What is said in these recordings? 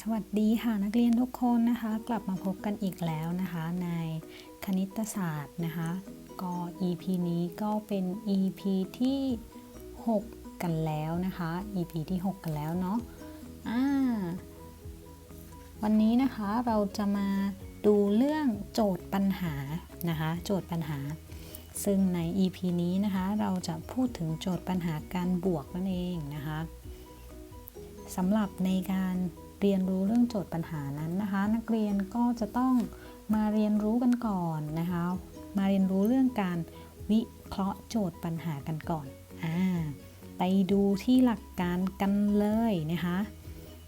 สวัสดีค่ะนักเรียนทุกคนนะคะ กลับมาพบกันอีกแล้วนะคะในคณิตศาสตร์นะคะก็ EP นี้ก็เป็น EP ที่ 6 กันแล้วนะคะ EP ที่ 6 กันแล้วเนาะอ่าวันนี้นะคะเราจะมาดูเรื่องโจทย์ปัญหานะคะ โจทย์ปัญหา ซึ่งใน EP นี้นะคะเราจะพูดถึงโจทย์ปัญหาการบวกนั่นเองนะคะสำหรับในการ เรียนรู้เรื่องโจทย์ปัญหานั้นนะคะ นักเรียนก็จะต้องมาเรียนรู้กันก่อนนะคะ มาเรียนรู้เรื่องการวิเคราะห์โจทย์ปัญหากันก่อนอ่าไปดูที่หลักการกันเลยนะคะ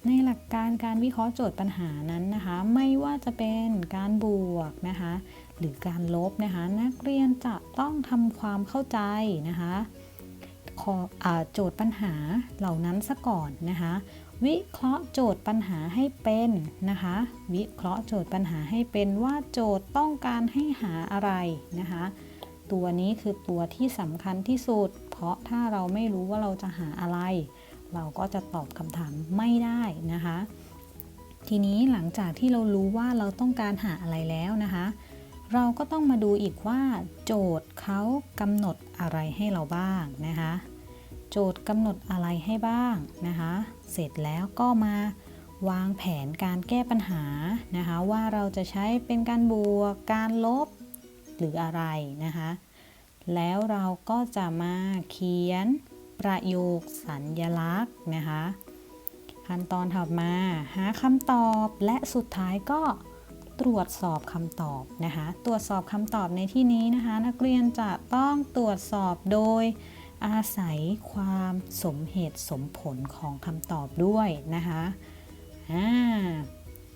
ในหลักการการวิเคราะห์โจทย์ปัญหานั้นนะคะ ไม่ว่าจะเป็นการบวกนะคะ หรือการลบนะคะ นักเรียนจะต้องทำความเข้าใจนะคะโจทย์ปัญหาเหล่านั้นซะก่อนนะคะ วิเคราะห์โจทย์ปัญหาให้เป็นนะคะ วิเคราะห์โจทย์ปัญหาให้เป็นว่าโจทย์ต้องการให้หาอะไรนะคะ ตัวนี้คือตัวที่สำคัญที่สุด เพราะถ้าเราไม่รู้ว่าเราจะหาอะไร เราก็จะตอบคำถามไม่ได้นะคะ ทีนี้หลังจากที่เรารู้ว่าเราต้องการหาอะไรแล้วนะคะ เราก็ต้องมาดูอีกว่า โจทย์เขากำหนดอะไรให้เราบ้างนะคะ โจทย์กำหนดอะไรให้บ้างนะคะ เสร็จแล้วก็มาวางแผนการแก้ปัญหานะคะ ว่าเราจะใช้เป็นการบวก การลบหรืออะไรนะคะ แล้วเราก็จะมาเขียนประโยคสัญญลักษณ์นะคะขั้นตอนถัดมาหาคำตอบและสุดท้ายก็ตรวจสอบคำตอบนะคะ ตรวจสอบคำตอบในที่นี้นะคะ นักเรียนจะต้องตรวจสอบโดย อาศัยความสมเหตุสมผลของคำตอบด้วยนะคะ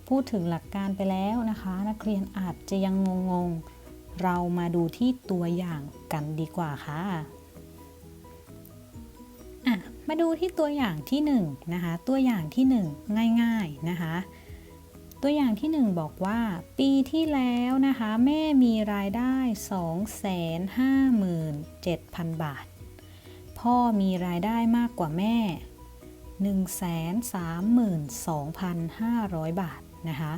พูดถึงหลักการไปแล้วนะคะ นักเรียนอาจจะยังงงๆ เรามาดูที่ตัวอย่างกันดีกว่าค่ะอะมาดูที่ตัวอย่างที่1นงนะคะ ตัวอย่างที่ 1 ง่ายๆนะคะ ตัวอย่างที่ 1 บอกว่า ปีที่แล้วนะคะ แม่มีรายได้ 257,000 บาท พ่อมีรายได้มากกว่าแม่ 132,500 บาทนะคะ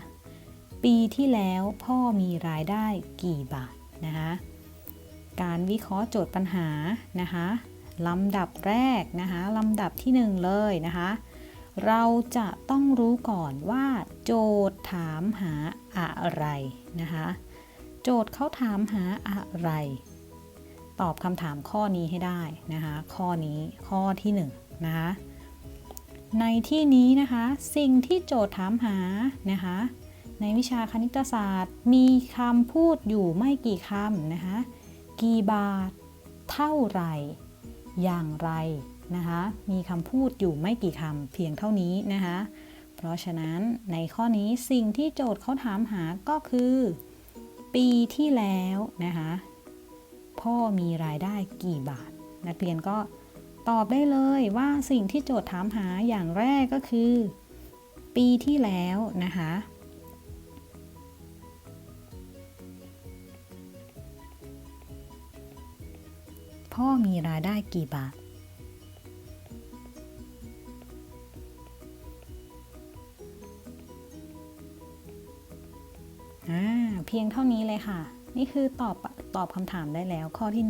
ปีที่แล้วพ่อมีรายได้กี่บาทนะคะการวิเคราะห์โจทย์ปัญหานะคะลำดับแรกนะคะลำดับที่ 1 เลยนะคะเราจะต้องรู้ก่อนว่าโจทย์ถามหาอะไรนะคะ โจทย์เขาถามหาอะไร ตอบคำถามข้อนี้ให้ได้นะคะ ข้อนี้ข้อที่1นนะคะในที่นี้นะคะสิ่งที่โจทย์ถามหานะคะในวิชาคณิตศาสตร์ มีคำพูดอยู่ไม่กี่คำนะคะกี่บาท เท่าไหร่ อย่างไรนะคะมีคำพูดอยู่ไม่กี่คำเพียงเท่านี้นะคะเพราะฉะนั้นในข้อนี้สิ่งที่โจทย์เขาถามหาก็คือ ปีที่แล้วนะคะ พ่อมีรายได้กี่บาท นักเรียนก็ตอบได้เลยว่าสิ่งที่โจทย์ถามหาอย่างแรกก็คือ ปีที่แล้วนะคะพ่อมีรายได้กี่บาท เพียงเท่านี้เลยค่ะ นี่คือตอบตอบคำถามได้แล้วข้อที่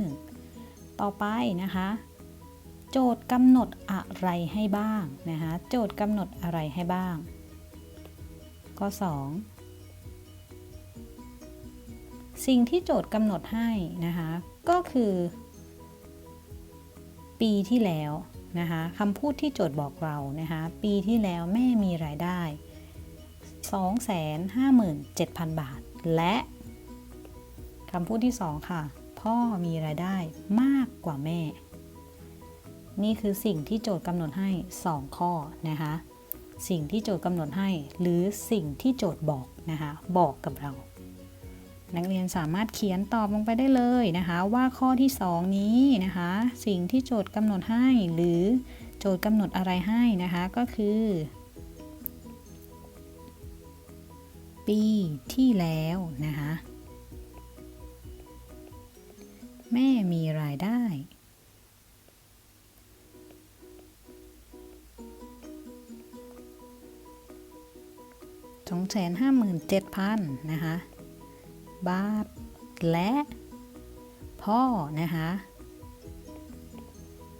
1 ต่อไปนะคะ โจทย์กำหนดอะไรให้บ้างนะคะโจทย์กำหนดอะไรให้บ้าง ข้อ 2 สิ่งที่โจทย์กำหนดให้นะคะก็คือ ปีที่แล้วนะคะคำพูดที่โจทย์บอกเรานะคะปีที่แล้วแม่มีรายได้ 257,000 บาท และ คำพูดที่ 2 ค่ะ พ่อมีรายได้มากกว่าแม่ นี่คือสิ่งที่โจทย์กำหนดให้ 2 ข้อนะคะ สิ่งที่โจทย์กำหนดให้ หรือสิ่งที่โจทย์บอกนะคะ บอกกับเรา นักเรียนสามารถเขียนตอบลงไปได้เลยนะคะ ว่าข้อที่ 2 นี้นะคะ สิ่งที่โจทย์กำหนดให้ หรือโจทย์กำหนดอะไรให้นะคะก็คือปีที่แล้วนะคะ แม่มีรายได้ป257,000นะคะ บาทและพ่อนะคะ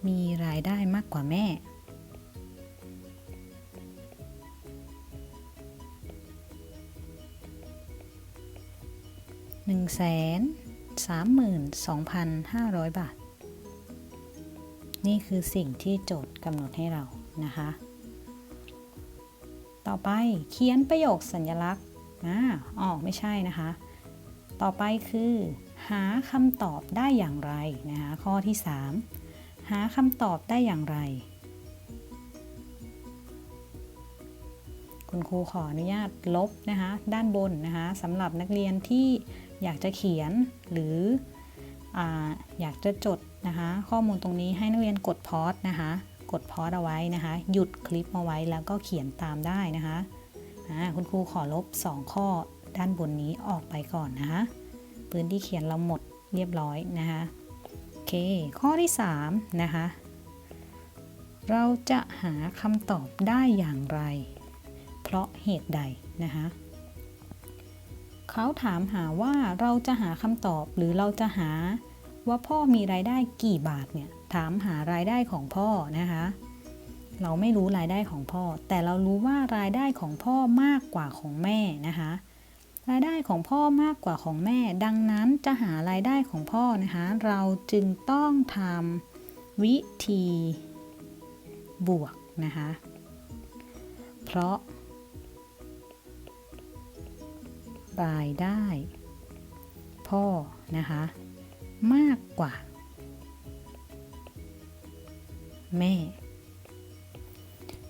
มีรายได้มากกว่าแม่หนึ่งแสน สามหมื่นสองพันห้าร้อยบาท นี่คือสิ่งที่โจทย์กำหนดให้เรานะคะ ต่อไปเขียนประโยคสัญลักษณ์อ่าอ๋อไม่ใช่นะคะ ต่อไปคือหาคำตอบได้อย่างไรนะคะข้อที่ 3 หาคำตอบได้อย่างไร คุณครูขออนุญาตลบนะคะด้านบนนะคะสำหรับนักเรียนที่ อยากจะเขียนหรือออยากจะจดนะคะข้อมูลตรงนี้ให้นักเรียนกดพอสนะคะกดพอสเอาไว้นะคะ หยุดคลิปเอาไว้แล้วก็เขียนตามได้นะคะคุณครูขอลบ 2 ข้อด้านบนนี้ออกไปก่อนนะคะพื้นที่เขียนเราหมดเรียบร้อยนะคะโอเค ข้อที่ 3 นะคะ เราจะหาคำตอบได้อย่างไร เพราะเหตุใดนะคะ เขาถามหาว่าเราจะหาคำตอบหรือเราจะหาว่าพ่อมีรายได้กี่บาทเนี่ยถามหารายได้ของพ่อนะคะ เราไม่รู้รายได้ของพ่อ แต่เรารู้ว่ารายได้ของพ่อมากกว่าของแม่นะคะรายได้ของพ่อมากกว่าของแม่ ดังนั้นจะหารายได้ของพ่อนะคะ เราจึงต้องทำวิธีบวกนะคะ เพราะ รายได้ พ่อนะคะ มากกว่า แม่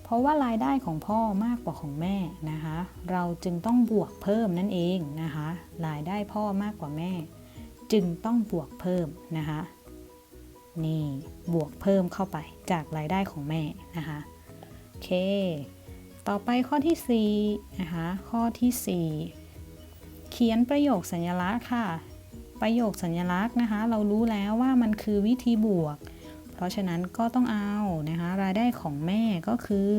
เพราะว่ารายได้ของพ่อมากกว่าของแม่นะคะ เราจึงต้องบวกเพิ่มนั่นเองนะคะ รายได้พ่อมากกว่าแม่ จึงต้องบวกเพิ่มนะคะนี่บวกเพิ่มเข้าไปจากรายได้ของแม่นะคะโอเค ต่อไปข้อที่4นะคะข้อที่4 ขียนประโยคสัญลักษณ์ค่ะ ประโยคสัญลักษณ์นะคะ เรารู้แล้วว่ามันคือวิธีบวก เพราะฉะนั้นก็ต้องเอานะคะ รายได้ของแม่ก็คือ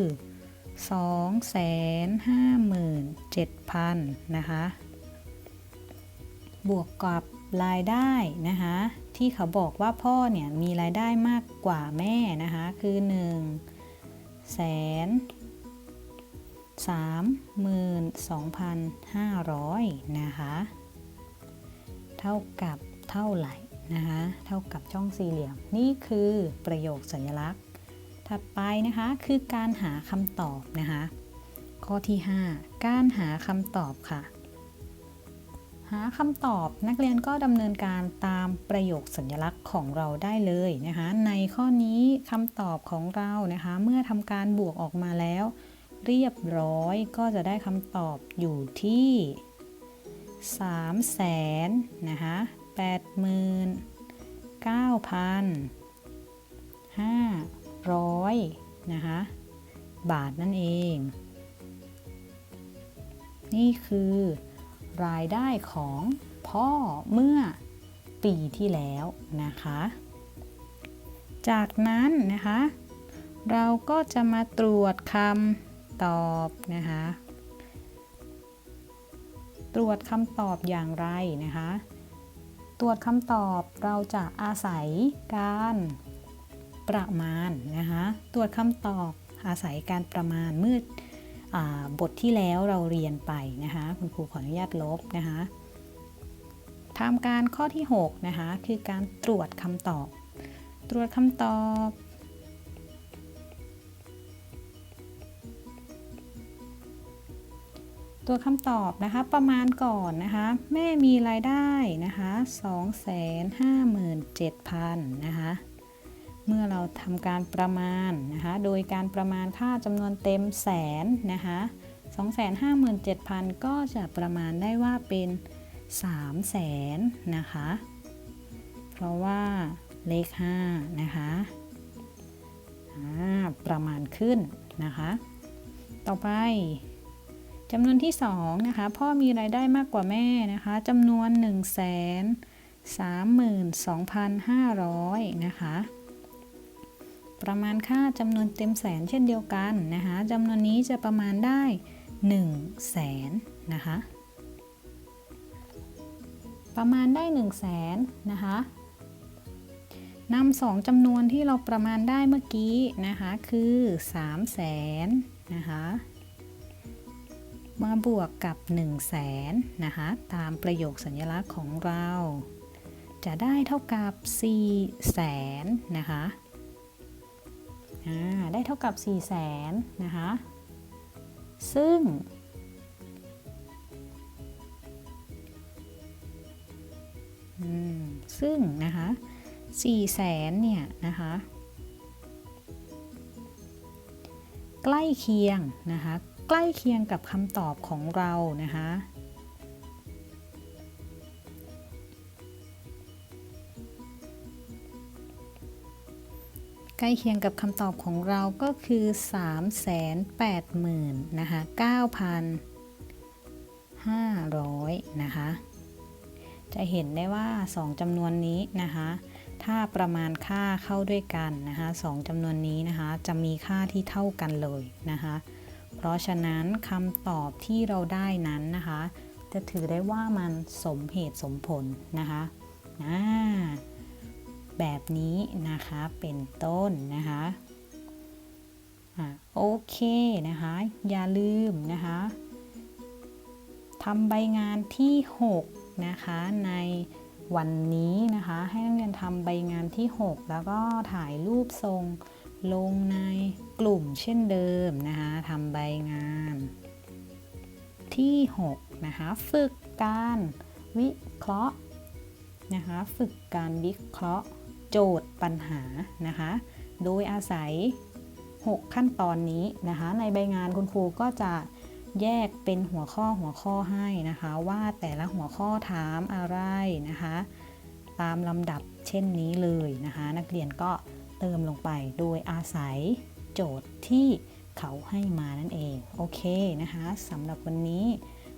257,000นะคะ บวกกับรายได้นะคะ ที่เขาบอกว่าพ่อเนี่ยมีรายได้มากกว่าแม่นะคะ คือ1แสน 32,500 นะคะ เท่ากับเท่าไหร่นะคะ เท่ากับช่องสี่เหลี่ยม นี่คือประโยคสัญลักษณ์ ถัดไปนะคะ คือการหาคำตอบนะคะ ข้อที่ 5 การหาคำตอบค่ะ หาคำตอบนักเรียนก็ดำเนินการตามประโยคสัญลักษณ์ของเราได้เลยนะคะ ในข้อนี้คำตอบของเรานะคะ เมื่อทำการบวกออกมาแล้ว เรียบร้อยก็จะได้คำตอบอยู่ที่3แสนนะคะ89,500นะคะบาทนั่นเอง นี่คือรายได้ของพ่อเมื่อปีที่แล้วนะคะ จากนั้นนะคะ เราก็จะมาตรวจคำ ตอบนะคะ ตรวจคำตอบอย่างไรนะคะ ตรวจคำตอบเราจะอาศัยการประมาณนะคะ ตรวจคำตอบอาศัยการประมาณเมื่อบทที่แล้วเราเรียนไปนะคะคุณครูขออนุญาตลบนะคะทำการข้อที่ 6 นะคะ คือการตรวจคำตอบ ตรวจคำตอบ ตัวคำตอบนะคะประมาณก่อนนะคะแม่มีรายได้นะคะ257,000นะคะเมื่อเราทำการประมาณนะคะโดยการประมาณค่าจำนวนเต็มแสนนะคะ257,000 ก็จะประมาณได้ว่าเป็น3แสนนะคะ เพราะว่าเลข5นะคะประมาณขึ้นนะคะ ต่อไป จำนวนที่2นะคะพ่อมีรายได้มากกว่าแม่นะคะจำนวน 1 3 2 5 0 0นะคะประมาณค่าจำนวนเต็มแสนเช่นเดียวกันนะคะจำนวนนี้จะประมาณได้1แสนนะคะประมาณได้1 0 0 0 0แสนนะคะนำสองจำนวนที่เราประมาณได้เมื่อกี้นะคะคือ3 0 0แสนนะคะ มาบวกกับ 1 0 0 0 0แสนนะคะตามประโยคสัญลักษณ์ของเรา จะได้เท่ากับ4แสนนะคะได้เท่ากับ4แสนนะคะซึ่ง ซึ่งนะคะ4แสนเนี่ยนะคะใกล้เคียงนะคะ ใกล้เคียงกับคำตอบของเรานะคะใกล้เคียงกับคำตอบของเราก็คือ 3 8 0 0 0 0นะคะ9,500นะคะ จะเห็นได้ว่า 2จำนวนนี้นะคะ ถ้าประมาณค่าเข้าด้วยกันนะคะสองจำนวนนี้นะคะ จะมีค่าที่เท่ากันเลยนะคะ เพราะฉะนั้นคำตอบที่เราได้นั้นนะคะ จะถือได้ว่ามันสมเหตุสมผลนะคะแบบนี้นะคะเป็นต้นนะคะโอเคนะคะ อย่าลืมนะคะทำใบงานที่ 6 นะคะในวันนี้นะคะ ให้นักเรียนทำใบงานที่ 6 แล้วก็ถ่ายรูปทรง ลงในกลุ่มเช่นเดิมนะคะทำใบงาน ที่ 6 นะคะ ฝึกการวิเคราะห์นะคะ ฝึกการวิเคราะห์โจทย์ปัญหานะคะ โดยอาศัย 6 ขั้นตอนนี้นะคะ ในใบงานคุณครูก็จะแยกเป็นหัวข้อหัวข้อให้นะคะ ว่าแต่ละหัวข้อถามอะไรนะคะ ตามลำดับเช่นนี้เลยนะคะ นักเรียนก็ เติมลงไปโดยอาศัยโจทย์ที่เขาให้มานั่นเอง โอเคนะคะสำหรับวันนี้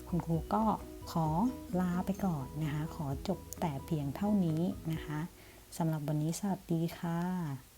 คุณครูก็ขอลาไปก่อนนะคะ ขอจบแต่เพียงเท่านี้นะคะสำหรับวันนี้สวัสดีค่ะ